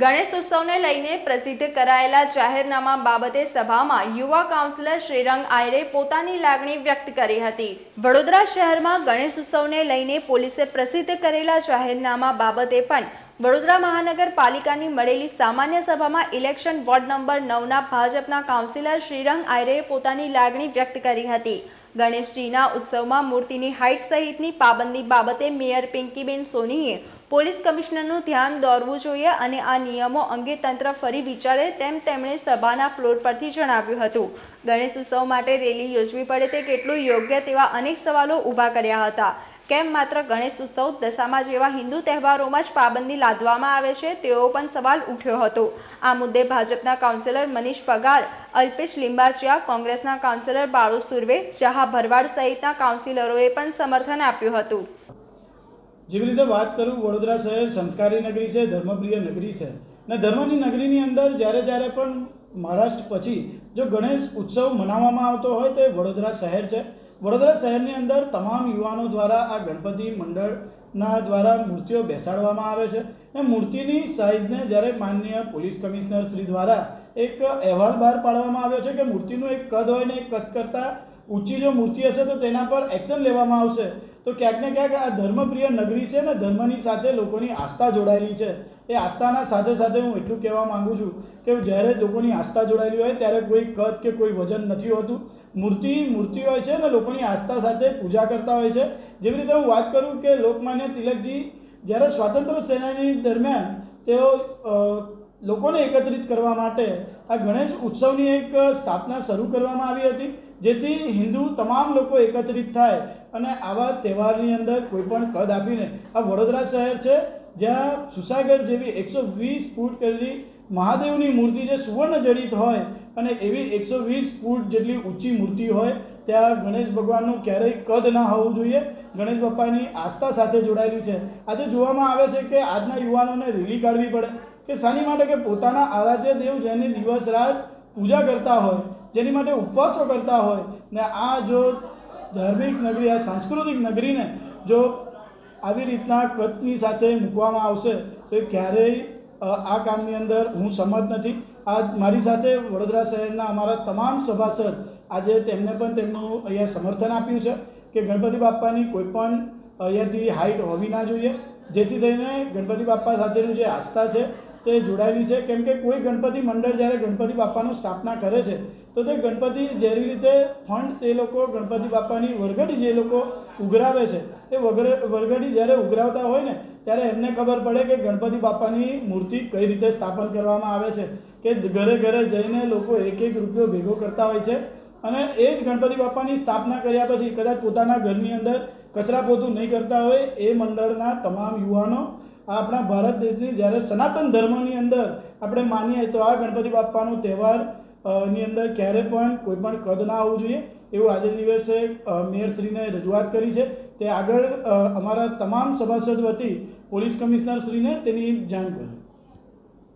ગણેશ ઉત્સવને લઈને પ્રસિદ્ધ કરાયેલા જાહેરનામા બાબતે સભામાં યુવા કાઉન્સિલર શ્રીરંગ આયરે પોતાની લાગણી વ્યક્ત કરી હતી. વડોદરા શહેરમાં ગણેશ ઉત્સવને લઈને પોલીસે પ્રસિદ્ધ કરેલા જાહેરનામા બાબતે પણ વડોદરા મહાનગરપાલિકાની મળેલી સામાન્ય સભામાં ઇલેક્શન વોર્ડ નંબર નવના ભાજપના કાઉન્સિલર શ્રીરંગ આયરેએ પોતાની લાગણી વ્યક્ત કરી હતી. ગણેશજીના ઉત્સવમાં મૂર્તિની હાઇટ સહિતની પાબંદી બાબતે મેયર પિંકીબેન સોનીએ પોલીસ કમિશનરનું ધ્યાન દોરવું જોઈએ અને આ નિયમો અંગે તંત્ર ફરી વિચારે તેમ તેમણે સભાના ફ્લોર પરથી જણાવ્યું હતું. ગણેશ ઉત્સવ માટે રેલી યોજવી પડે તે કેટલું યોગ્ય તેવા અનેક સવાલો ઊભા કર્યા હતા. કેમ માત્ર ગણેશ ઉત્સવ દશામાં જેવા હિન્દુ તહેવારોમાં જ પાબંદી લાદવામાં આવે છે તેવો પણ સવાલ ઉઠ્યો હતો. આ મુદ્દે ભાજપના કાઉન્સિલર મનીષ પગાર, અલ્પેશ લિંબાચિયા કોંગ્રેસના કાઉન્સિલર બાળુ સુરવે, જહા ભરવાડ સહિતના કાઉન્સિલરોએ પણ સમર્થન આપ્યું હતું. જેવી રીતે વાત કરું, વડોદરા શહેર સંસ્કારી નગરી છે, ધર્મપ્રિય નગરી છે. ને ધર્મની નગરીની અંદર જ્યારે જ્યારે પણ મહારાષ્ટ્ર પછી જો ગણેશ ઉત્સવ મનાવવામાં આવતો હોય તો એ વડોદરા શહેર છે. વડોદરા શહેરની અંદર તમામ યુવાનો દ્વારા આ ગણપતિ મંડળના દ્વારા મૂર્તિઓ બેસાડવામાં આવે છે. ને મૂર્તિની સાઇઝને જ્યારે માનનીય પોલીસ કમિશનર શ્રી દ્વારા એક અહેવાલ બહાર પાડવામાં આવ્યો છે કે મૂર્તિનું એક કદ હોય ને એ કદ કરતાં ઊંચી જો મૂર્તિ હશે તો તેના પર એક્શન લેવામાં આવશે. તો ક્યાંક ને ક્યાંક આ ધર્મપ્રિય નગરી છે ને ધર્મની સાથે લોકોની આસ્થા જોડાયેલી છે. એ આસ્થાના સાથે સાથે હું એટલું કહેવા માગું છું કે જ્યારે લોકોની આસ્થા જોડાયેલી હોય ત્યારે કોઈ કદ કે કોઈ વજન નથી હોતું. મૂર્તિ મૂર્તિ હોય છે ને લોકોની આસ્થા સાથે પૂજા કરતા હોય છે. જેવી રીતે હું વાત કરું કે લોકમાન્ય તિલકજી જ્યારે સ્વાતંત્ર્ય સેનાની દરમિયાન તેઓ લોકોને એકત્રિત કરવા માટે આ ગણેશ ઉત્સવની એક સ્થાપના શરૂ કરવામાં આવી હતી, જેથી હિન્દુ તમામ લોકો એકત્રિત થાય અને આવા તહેવારની અંદર કોઈ પણ કદ આપીને, આ વડોદરા શહેર છે, જ્યાં સુસાગર જેવી એકસો વીસ ફૂટ કરેલી મહાદેવની મૂર્તિ જે સુવર્ણ જડિત હોય અને એવી એકસો વીસ ફૂટ જેટલી ઊંચી મૂર્તિ હોય, ત્યાં ગણેશ ભગવાનનું ક્યારેય કદ ના હોવું જોઈએ. ગણેશ બાપાની આસ્થા સાથે જોડાયેલી છે. આજે જોવામાં આવે છે કે આજના યુવાનોને રેલી કાઢવી પડે. કે શાની માટે કે પોતાના આરાધ્ય દેવ જેની દિવસ રાત પૂજા કરતા હોય, જેની માટે ઉપવાસો કરતા હોય, ને આ જો ધાર્મિક નગરી, આ સાંસ્કૃતિક નગરીને જો આવી રીતના કચ્છની સાથે મૂકવામાં આવશે, તો એ ક્યારેય આ કામની અંદર હું સંમત નથી. આ મારી સાથે વડોદરા શહેરના અમારા તમામ સભાસદ આજે તેમને પણ તેમનું અહીંયા સમર્થન આપ્યું છે કે ગણપતિ બાપ્પાની કોઈ પણ અહીંયાથી હાઇટ હોવી ના જોઈએ. જેથી થઈને ગણપતિ બાપ્પા સાથેનું જે આસ્થા છે તે જોડાયેલી છે. કેમ કે કોઈ ગણપતિ મંડળ જ્યારે ગણપતિ બાપાનું સ્થાપના કરે છે, તો તે ગણપતિ જેવી રીતે ફંડ તે લોકો ગણપતિ બાપાની વરઘડી જે લોકો ઉઘરાવે છે, એ વરઘડી જ્યારે ઉઘરાવતા હોય ને, ત્યારે એમને ખબર પડે કે ગણપતિ બાપાની મૂર્તિ કઈ રીતે સ્થાપન કરવામાં આવે છે. કે ઘરે ઘરે જઈને લોકો એક એક રૂપિયો ભેગો કરતા હોય છે. અને એ જ ગણપતિ બાપ્પાની સ્થાપના કર્યા પછી કદાચ પોતાના ઘરની અંદર કચરા પોતું નહીં કરતા હોય એ મંડળના તમામ યુવાનો આપણા ભારત દેશની જ્યારે સનાતન ધર્મની અંદર આપણે માનીએ તો આ ગણપતિ બાપાનો તહેવારની અંદર ક્યારે પણ કોઈ પણ કદ ના આવવું જોઈએ એવું આજે દિવસે મેયરશ્રીને રજૂઆત કરી છે. તે આગળ અમારા તમામ સભાસદ વતી પોલીસ કમિશનરશ્રીને તેની જાણ કરી.